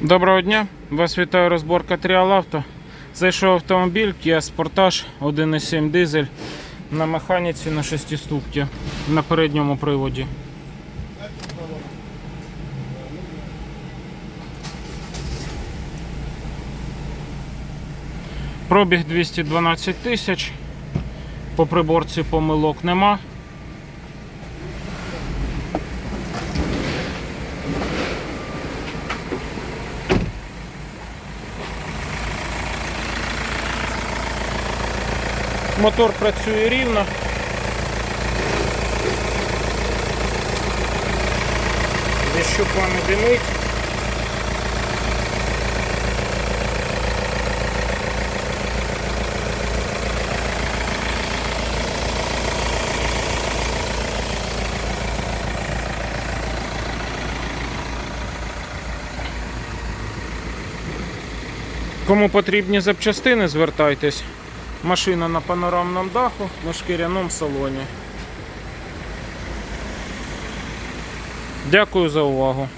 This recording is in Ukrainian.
Доброго дня, вас вітає розборка Тріал Авто. Зайшов автомобіль Kia Sportage 1.7 дизель на механіці на 6 ступці на передньому приводі. Пробіг 212 тисяч. По приборці помилок нема. Мотор працює рівно. Зі щупами димить. Кому потрібні запчастини, звертайтесь. Машина на панорамному даху, на шкіряному салоні. Дякую за увагу.